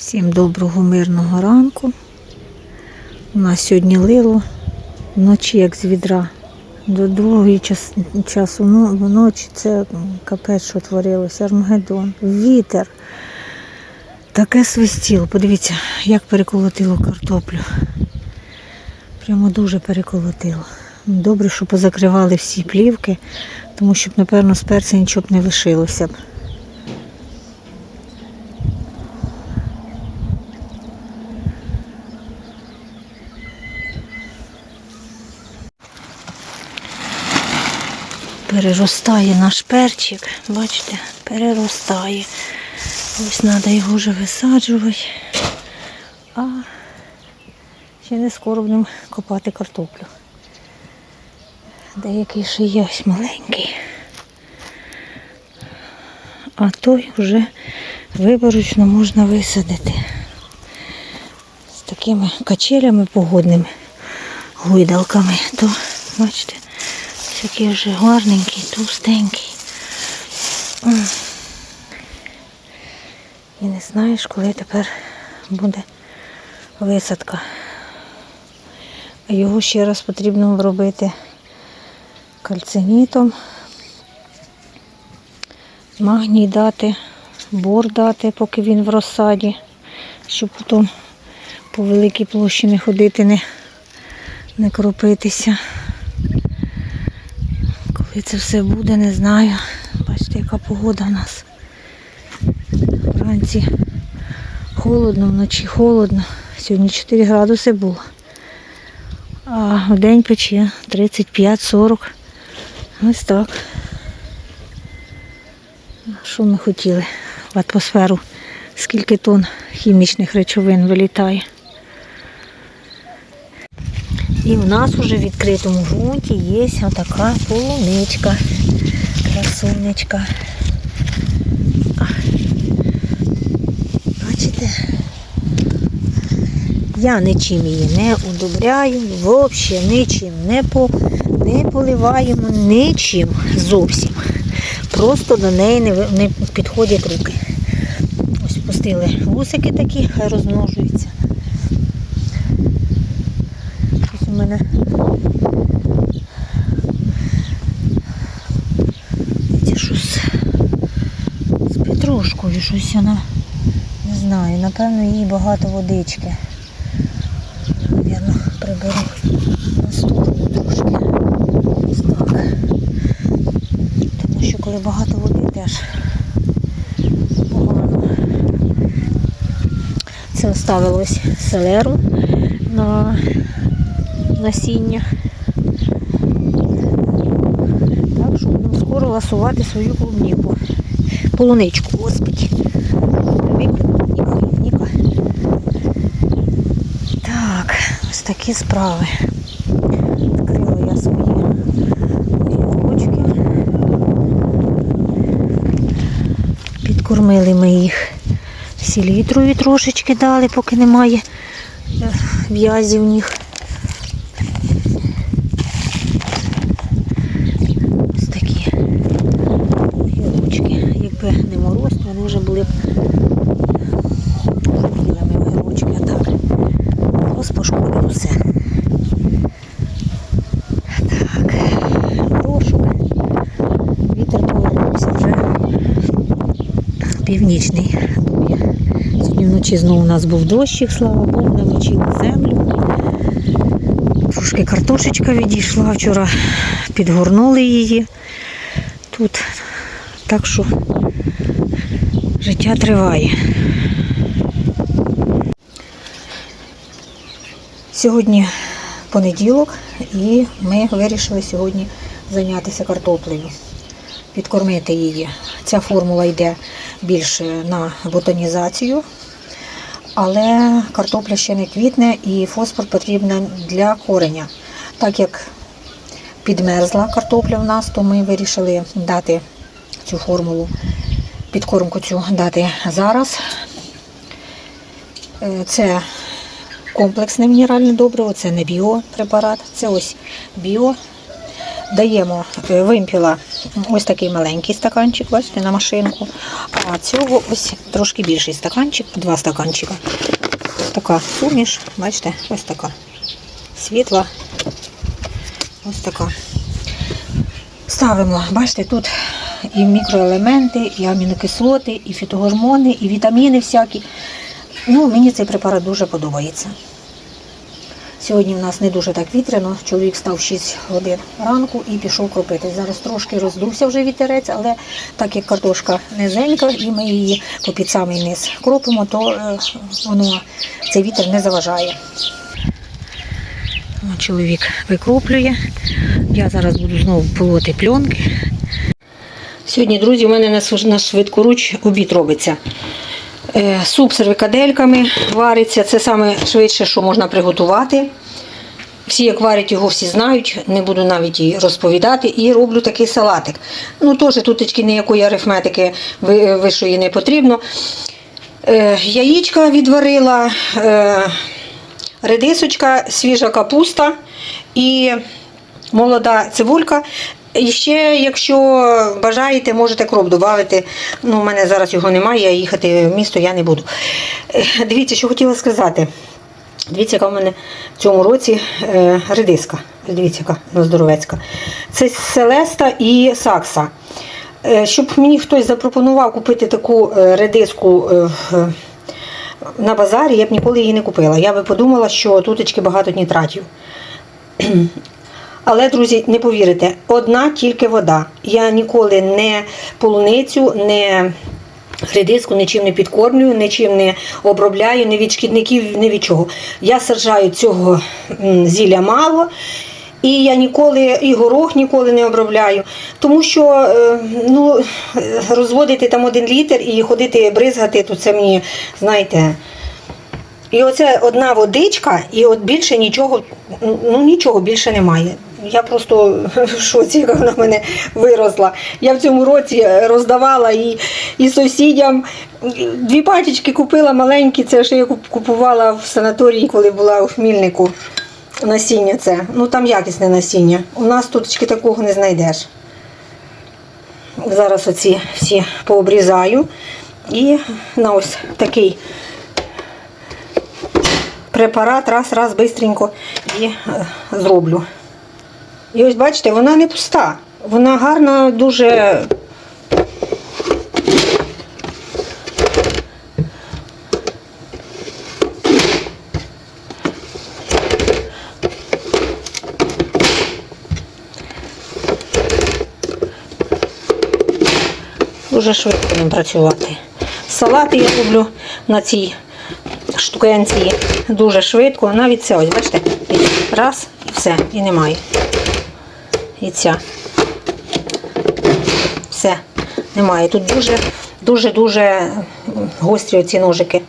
Всім доброго мирного ранку. У нас сьогодні лило вночі, як з відра. До другої час, часу ну, вночі це капець, що творилося, Армагеддон. Вітер. Таке свистіло. Подивіться, як переколотило картоплю. Прямо дуже переколотило. Добре, що позакривали всі плівки, тому що, напевно, з перця нічого б не лишилося б. Переростає наш перчик, бачите, переростає. Ось треба його вже висаджувати. А ще не скоро будемо копати картоплю. Деякий ще є ось маленький. А той вже виборочно можна висадити. З такими качелями погодними, гойдалками, то бачите. Такий вже гарненький, товстенький. І не знаєш, коли тепер буде висадка. Його ще раз потрібно обробити кальцинітом, магній дати, бор дати, поки він в розсаді, щоб потім по великій площі не ходити, не, не кропитися. Коли це все буде, не знаю. Бачите, яка погода в нас. Вранці холодно, вночі холодно. Сьогодні 4 градуси було. А в день пече 35-40. Ось так. Що ми хотіли в атмосферу? Скільки тонн хімічних речовин вилітає. І в нас уже в відкритому ґрунті є отака полуничка. Красунечка. Бачите? Я нічим її не удобряю, взагалі нічим не, по, не поливаємо, нічим зовсім. Просто до неї не, не підходять руки. Ось пустили вусики такі, хай розмножуються. Ось у мене щось з петрушкою, щось вона, не знаю, напевно, їй багато водички. Навірно, приберу на трошки. Так. Тому що коли багато води теж погано. Це оставилось селеру на насіння. Так що будемо скоро ласувати свою клубніку. Полуничку, Ніка. Так, ось такі справи. Відкрила я свої. Підкормили ми їх селітрою трошечки дали, поки немає е, в'язі в них. Ось такі гірочки. Якби не мороз, то вони вже були б вже білими огірочки, а так мороз пошкодив усе. Так, горошок. Вітер повернувся вже північний. Сьогодні вночі знову у нас був дощик, слава Богу, намочили землю. Трошки картошечка відійшла вчора, підгорнули її тут. Так що життя триває. Сьогодні понеділок і ми вирішили сьогодні зайнятися картоплею, підкормити її. Ця формула йде більше на ботанізацію, але картопля ще не квітне і фосфор потрібен для кореня. Так як підмерзла картопля в нас, то ми вирішили дати цю формулу, підкормку цю дати зараз. Е, Це комплексне мінеральне добриво, це не біопрепарат, це ось біо. Даємо е, вимпіла ось такий маленький стаканчик, бачите, на машинку. А цього ось трошки більший стаканчик, два стаканчика. Така суміш, бачите, ось така. Світла. Ось така. Ставимо, бачите, тут і мікроелементи, і амінокислоти, і фітогормони, і вітаміни всякі. Ну, мені цей препарат дуже подобається. Сьогодні в нас не дуже так вітряно. Чоловік став 6 годин ранку і пішов кропити. Зараз трошки роздувся вже вітерець, але так як картошка низенька і ми її по самий низ кропимо, то е, воно цей вітер не заважає. Чоловік викроплює. Я зараз буду знову полоти пленки. Сьогодні, друзі, у мене на швидкоруч обід робиться. Е, Суп з сервикадельками вариться. Це саме швидше, що можна приготувати. Всі, як варять його, всі знають, не буду навіть і розповідати. І роблю такий салатик. Ну, теж тут ніякої арифметики ви- вищої не потрібно. Е, Яєчка відварила, е, редисочка, свіжа капуста і молода цибулька. І ще, якщо бажаєте, можете кроп додати. Ну, у мене зараз його немає, я їхати в місто я не буду. Е, Дивіться, що хотіла сказати. Дивіться, яка в мене в цьому році е, редиска. Дивіться, яка вона здоровецька. Це Селеста і Сакса. Е, щоб мені хтось запропонував купити таку е, редиску на базарі, я б ніколи її не купила. Я би подумала, що тутечки багато нітратів. Але, друзі, не повірите, одна тільки вода. Я ніколи не полуницю, не редиску нічим не підкормлюю, нічим не обробляю, ні від шкідників, ні від чого. Я саджаю цього зілля мало. І я ніколи і горох ніколи не обробляю, тому що е, ну, розводити там один літр і ходити бризгати, то це мені, знаєте, і оце одна водичка, і от більше нічого, ну нічого більше немає. Я просто в шоці, яка вона в мене виросла. Я в цьому році роздавала і, і сусідям. Дві пачечки купила маленькі, це що я купувала в санаторії, коли була у Хмільнику. Насіння це. Ну там якісне насіння. У нас тут такого не знайдеш. Зараз оці всі пообрізаю. І на ось такий препарат раз, раз, бистренько і е, зроблю. І ось бачите, вона не пуста. Вона гарна, дуже. Дуже швидко ним працювати. Салати я роблю на цій штукенці дуже швидко. Навіть це ось, бачите, раз і все, і немає. І ця. Все, немає. Тут дуже, дуже, дуже гострі оці ножики.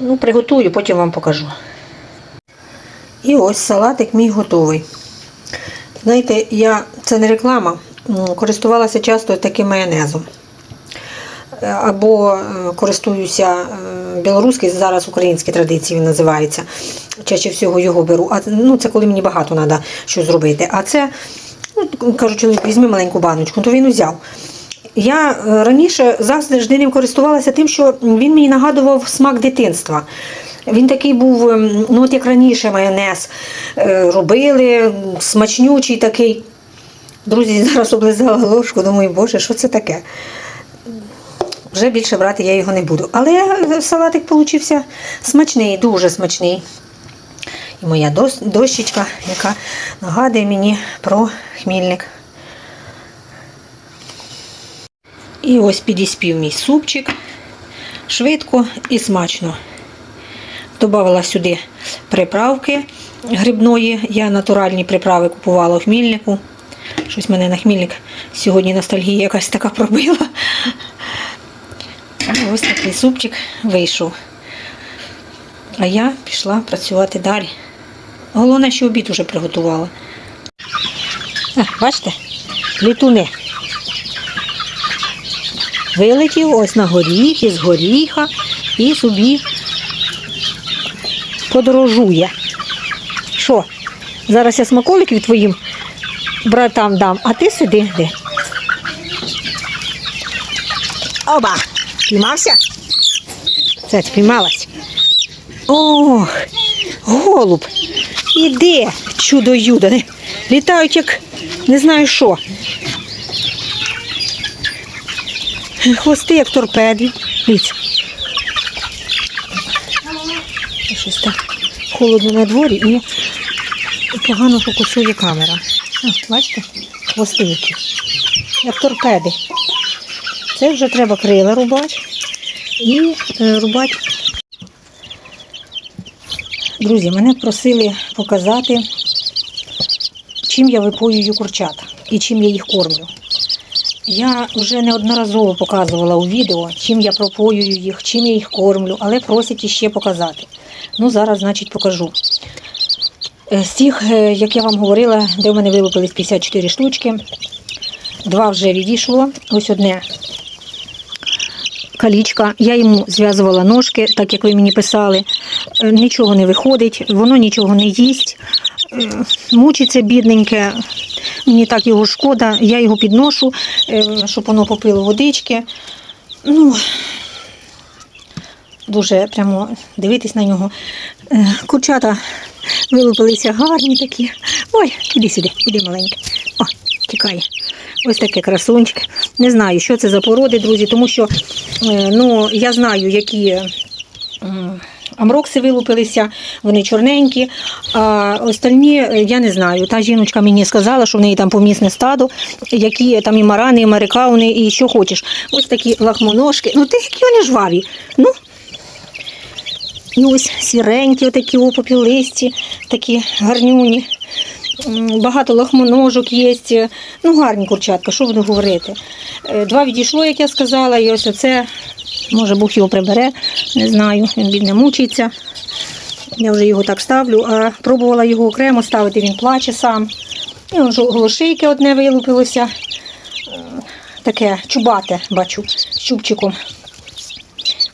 Ну, приготую, потім вам покажу. І ось салатик мій готовий. Знаєте, я це не реклама, користувалася часто таким майонезом. Е, Або е, користуюся е, білоруський, зараз українські традиції він називається. Чаще всього його беру. А ну, це коли мені багато треба щось зробити. А це, ну, кажу, чоловік, візьми маленьку баночку, то він узяв. Я е, раніше завжди ним користувалася тим, що він мені нагадував смак дитинства. Він такий був, ем, ну от як раніше майонез е, робили, смачнючий такий. Друзі, зараз облизала ложку, думаю, боже, що це таке? Вже більше брати я його не буду. Але е, салатик получився смачний, дуже смачний. І моя дощечка, яка нагадує мені про хмільник. І ось підіспів мій супчик. Швидко і смачно. Добавила сюди приправки грибної. Я натуральні приправи купувала в хмільнику. Щось мене на хмільник сьогодні ностальгія якась така пробила. І ось такий супчик вийшов. А я пішла працювати далі. Головне, що обід уже приготувала. А, бачите? Літуни. Вилетів ось на горіх, із горіха і собі подорожує. Що? Зараз я смаколиків твоїм братам дам, а ти сиди де. Оба! Піймався? Це спіймалась. Ох, голуб. Іде, чудо юдо. Літають як не знаю що. Хвости як торпеди. Дивіться. Щось так холодно на дворі і погано фокусує камера. О, бачите? Хвости які. Як торпеди. Це вже треба крила рубати і е, рубати. Друзі, мене просили показати, чим я випоюю курчат і чим я їх кормлю. Я вже неодноразово показувала у відео, чим я пропоюю їх, чим я їх кормлю, але просять іще показати. Ну, зараз, значить, покажу. Е, З тих, е, як я вам говорила, де в мене вилупились 54 штучки, два вже відійшло. Ось одне калічка. Я йому зв'язувала ножки, так як ви мені писали. Е, Нічого не виходить, воно нічого не їсть. Е, Мучиться бідненьке. Мені так його шкода. Я його підношу, е, щоб воно попило водички. Ну, дуже прямо дивитись на нього. Курчата вилупилися гарні такі. Ой, іди сюди, іди маленьке. О, тікає. Ось таке красунчик. Не знаю, що це за породи, друзі, тому що е, ну, я знаю, які. е, Амрокси вилупилися, вони чорненькі, а остальні е, я не знаю. Та жіночка мені сказала, що в неї там помісне стадо, які там і марани, і марикауни, і що хочеш. Ось такі лахмоножки. Ну, ти які вони жваві. Ну, і ось сіренькі, отакі опопілисті, такі гарнюні. Багато лахмоножок є. Ну, гарні курчатка, що буду говорити. Е, Два відійшло, як я сказала, і ось оце, може Бог його прибере, не знаю, він бідне мучиться. Я вже його так ставлю, а пробувала його окремо ставити, він плаче сам. І он голошийки одне вилупилося. Е, Таке чубате, бачу, з чубчиком.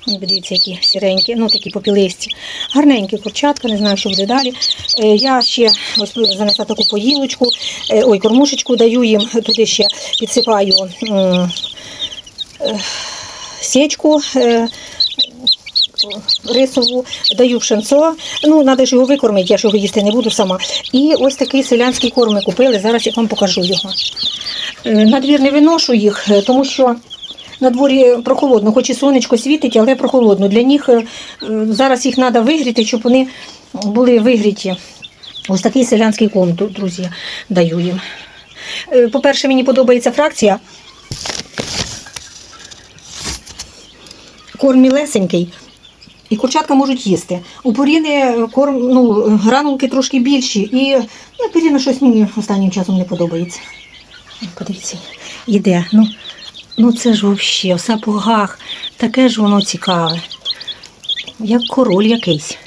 Ну, Дивіться, які сіренькі, ну такі попілисті. Гарненькі курчатка, не знаю, що буде далі. Е, я ще ось занесла таку поїлочку, е, ой, кормушечку даю їм, туди ще підсипаю е, сечку. е, Рисову даю пшенцо. Ну, треба ж його викормити, я ж його їсти не буду сама. І ось такий селянський корм ми купили. Зараз я вам покажу його. На двір не виношу їх, тому що на дворі прохолодно, хоч і сонечко світить, але прохолодно. Для них е, е, зараз їх треба вигріти, щоб вони були вигріті. Ось такий селянський корм, друзі, даю їм. Е, По-перше, мені подобається фракція. Корм мілесенький. І курчатка можуть їсти. У поріни корм, ну, гранулки трошки більші. І ну, поріна щось мені останнім часом не подобається. Подивіться, іде. Ну, ну це ж взагалі, в сапогах. Таке ж воно цікаве. Як король якийсь.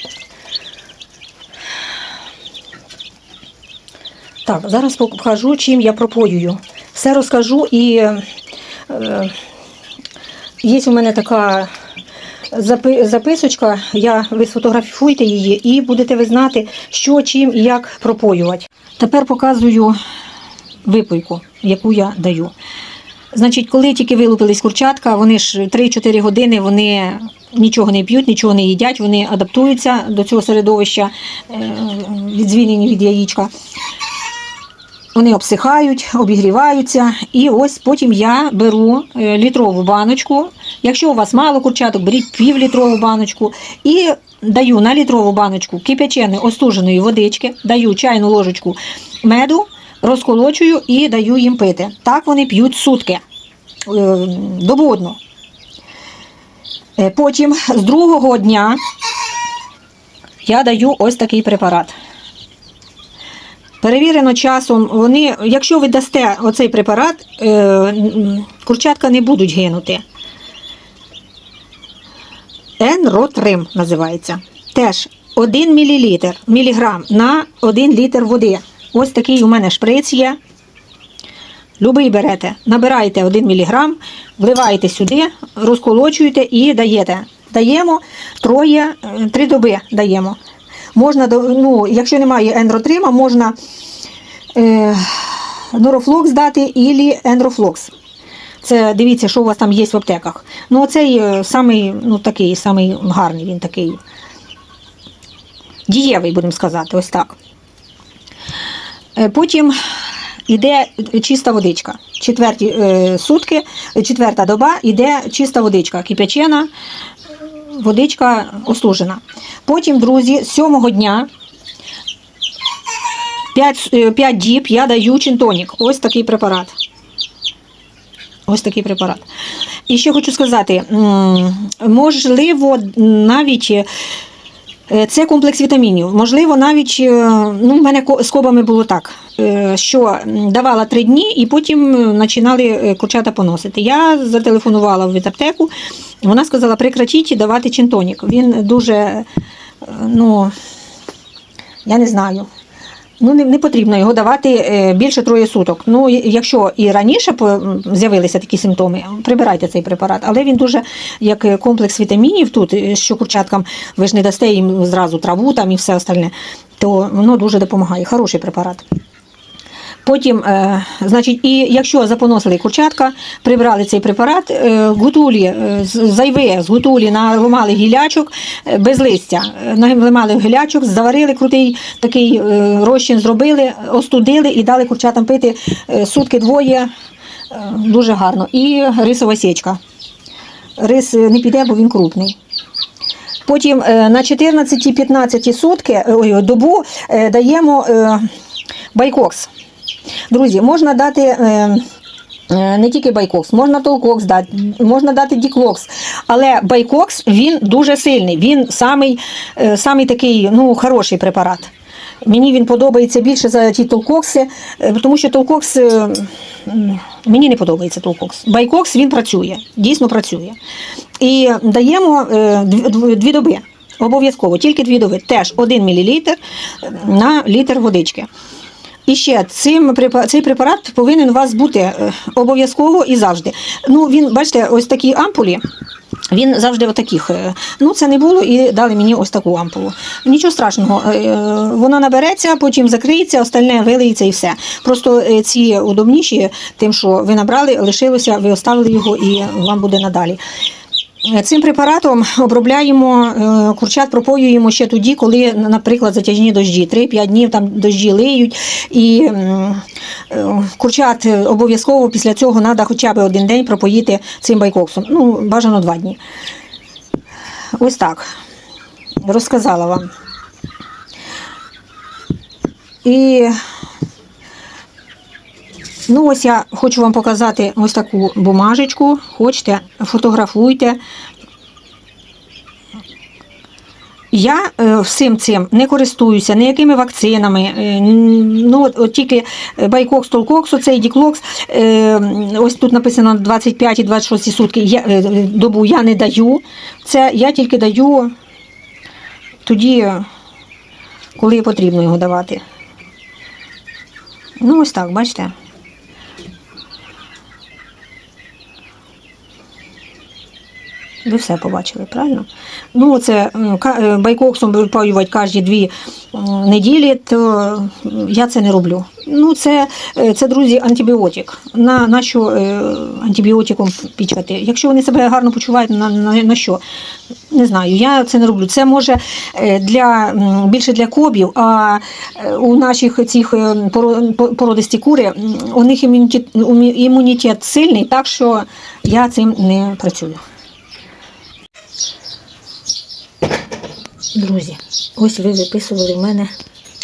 Так, зараз покажу, чим я пропоюю. Все розкажу і е, е, є у мене така запи- записочка, я, ви сфотографуйте її і будете ви знати, що, чим і як пропоювати. Тепер показую випойку, яку я даю. Значить, коли тільки вилупились курчатка, вони ж 3-4 години вони нічого не п'ють, нічого не їдять, вони адаптуються до цього середовища, е, відзвільнені від яєчка. Вони обсихають, обігріваються. І ось потім я беру е, літрову баночку. Якщо у вас мало курчаток, беріть півлітрову баночку і даю на літрову баночку кипяченої остуженої водички, даю чайну ложечку меду, розколочую і даю їм пити. Так вони п'ють сутки е, добу одну. Е, Потім з другого дня я даю ось такий препарат. Перевірено часом, вони, якщо ви дасте оцей препарат, е, курчатка не будуть гинути. Енротрим називається. Теж 1 мл, міліграм на 1 літр води. Ось такий у мене шприц є. Любий берете, набираєте 1 мг, вливаєте сюди, розколочуєте і даєте. Даємо троє, е, три доби даємо. Можна, ну, якщо немає ендротрима, можна е, Норофлокс дати і Ендрофлокс. Це дивіться, що у вас там є в аптеках. Ну, оцей е, самий, ну, такий, самий гарний, він такий дієвий, будемо сказати, ось так. Е, Потім йде чиста водичка. Четверті е, сутки, е, четверта доба йде чиста водичка, кип'ячена, водичка остужена. Потім, друзі, з сьомого дня 5, 5 діб я даю чинтонік. Ось такий препарат. Ось такий препарат. І ще хочу сказати, можливо, навіть е, це комплекс вітамінів. Можливо, навіть е, ну, в мене з кобами було так, е, що давала три дні і потім е, починали е, курчата поносити. Я зателефонувала в вітаптеку, вона сказала, прекратіть давати чинтонік. Він дуже, е, ну, я не знаю. Ну, не, не потрібно його давати е, більше троє суток. Ну, якщо і раніше з'явилися такі симптоми, прибирайте цей препарат. Але він дуже як е, комплекс вітамінів тут, е, що курчаткам ви ж не дасте їм зразу траву там і все остальне, то воно дуже допомагає. Хороший препарат. Потім, е, значить, і якщо запоносили курчатка, прибрали цей препарат, е, гутулі, е, зайве з гутулі наламали гілячок без листя, наламали гілячок, заварили крутий такий розчин, зробили, остудили і дали курчатам пити сутки двоє. Дуже гарно. І рисова січка. Рис не піде, бо він крупний. Потім на 14-15 сутки, ой, добу даємо байкокс. Друзі, можна дати. Е, е, Не тільки байкокс, можна толкокс дати, можна дати діклокс. Але байкокс він дуже сильний. Він самий, е, самий такий ну, хороший препарат. Мені він подобається більше за ті толкокси, тому що толкокс мені не подобається толкокс. Байкокс він працює, дійсно працює. І даємо дві доби. Обов'язково, тільки дві доби. Теж 1 мл на літр водички. І ще цим цей препарат повинен у вас бути е, обов'язково і завжди. Ну, він, бачите, ось такі ампулі. Він завжди в таких. е, Ну, це не було і дали мені ось таку ампулу. Нічого страшного, е, воно набереться, потім закриється, остальне вилиється і все. Просто ці удобніші, тим, що ви набрали, лишилося, ви оставили його і вам буде надалі. Е, Цим препаратом обробляємо е, курчат, пропоюємо ще тоді, коли, наприклад, затяжні дощі. 3-5 днів там дощі лиють, і е, курчат обов'язково після цього треба хоча б один день пропоїти цим байкоксом. Ну, бажано два дні. Ось так. Розказала вам. І Ну, ось я хочу вам показати ось таку бумажечку. Хочете, фотографуйте. Я е, всім цим не користуюся ніякими вакцинами. Е, ну, от, от тільки байкокс, толкокс, оцей діклокс. Е, ось тут написано 25 і 26 сутки. Я, е, добу я не даю. Це я тільки даю тоді, коли потрібно його давати. Ну, ось так, бачите. Ви все побачили, правильно? Ну, це е, байкоксом випаювати кожні дві неділі, то я це не роблю. Ну, це, е, це друзі, антибіотик. На, на що е, антибіотиком пічкати? Якщо вони себе гарно почувають, на, на, на що? Не знаю, я це не роблю. Це може для, більше для кобів, а у наших цих породисті кури, у них імунітет, імунітет сильний, так що я цим не працюю. Друзі, ось ви виписували в мене,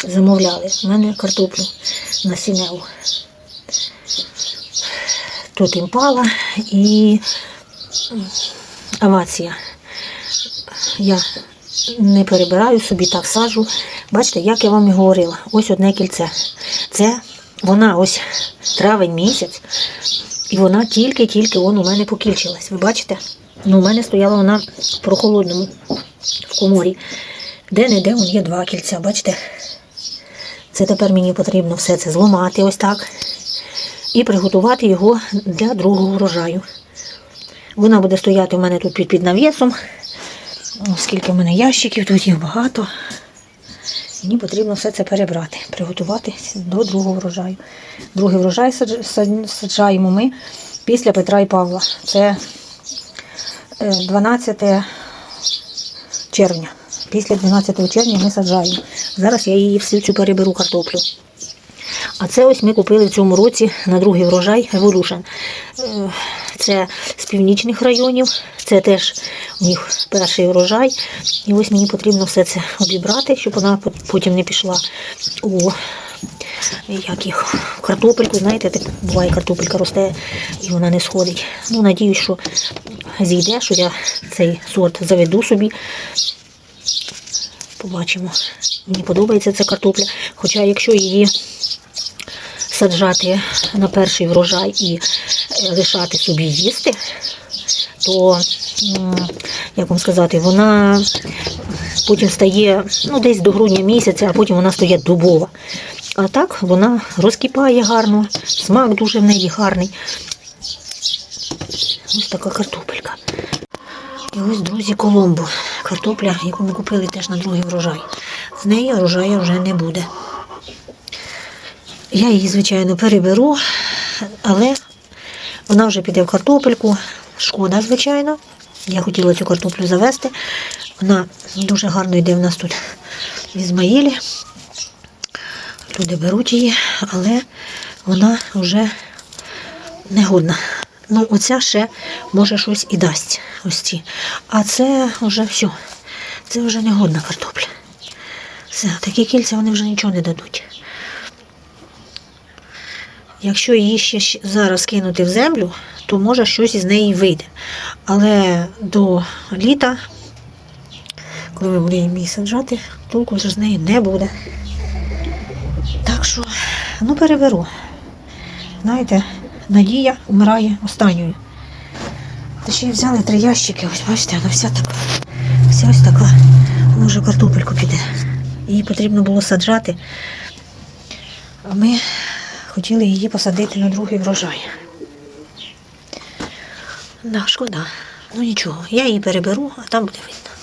замовляли в мене картоплю на сіневу. Тут імпала і м, амація. Я не перебираю собі, так сажу. Бачите, як я вам і говорила, ось одне кільце. Це вона ось травень місяць, і вона тільки-тільки у мене покільчилась. Ви бачите? Ну, у мене стояла вона в прохолодному в коморі. Де-не-де є два кільця, бачите? Це тепер мені потрібно все це зламати ось так і приготувати його для другого врожаю. Вона буде стояти у мене тут під, під навісом. Скільки в мене ящиків, тут їх багато. Мені потрібно все це перебрати, приготувати до другого врожаю. Другий врожай саджаємо ми після Петра і Павла. Це е, 12 червня. Після 12 червня ми саджаємо. Зараз я її всю цю переберу картоплю. А це ось ми купили в цьому році на другий врожай Evolution. Е, Це з північних районів, це теж у них перший врожай. І ось мені потрібно все це обібрати, щоб вона потім не пішла у як їх, картопельку. Знаєте, так буває картопелька росте і вона не сходить. Ну, надіюсь, що зійде, що я цей сорт заведу собі. Побачимо. Мені подобається ця картопля. Хоча якщо її саджати на перший врожай і е, лишати собі їсти, то, як вам сказати, вона потім стає ну, десь до грудня місяця, а потім вона стає дубова. А так вона розкипає гарно, смак дуже в неї гарний. Ось така картопелька. І ось, друзі, Коломбо. Картопля, яку ми купили теж на другий врожай. З неї врожаю вже не буде. Я її, звичайно, переберу, але вона вже піде в картопельку. Шкода, звичайно. Я хотіла цю картоплю завести. Вона дуже гарно йде в нас тут в Ізмаїлі. Люди беруть її, але вона вже негодна. Ну, оця ще може щось і дасть. Ось ці. А це вже все. Це вже негодна картопля. Все, такі кільця вони вже нічого не дадуть. Якщо її ще зараз кинути в землю, то може щось із неї вийде. Але до літа, коли ми будемо її саджати, толку вже з неї не буде. Ну переберу. Знаєте, надія вмирає останньою. Та ще й взяли три ящики, ось бачите, вона вся така. Вся ось така. Вона вже картопельку піде. Її потрібно було саджати. А ми хотіли її посадити на другий врожай. Да, шкода. Ну нічого, я її переберу, а там буде видно.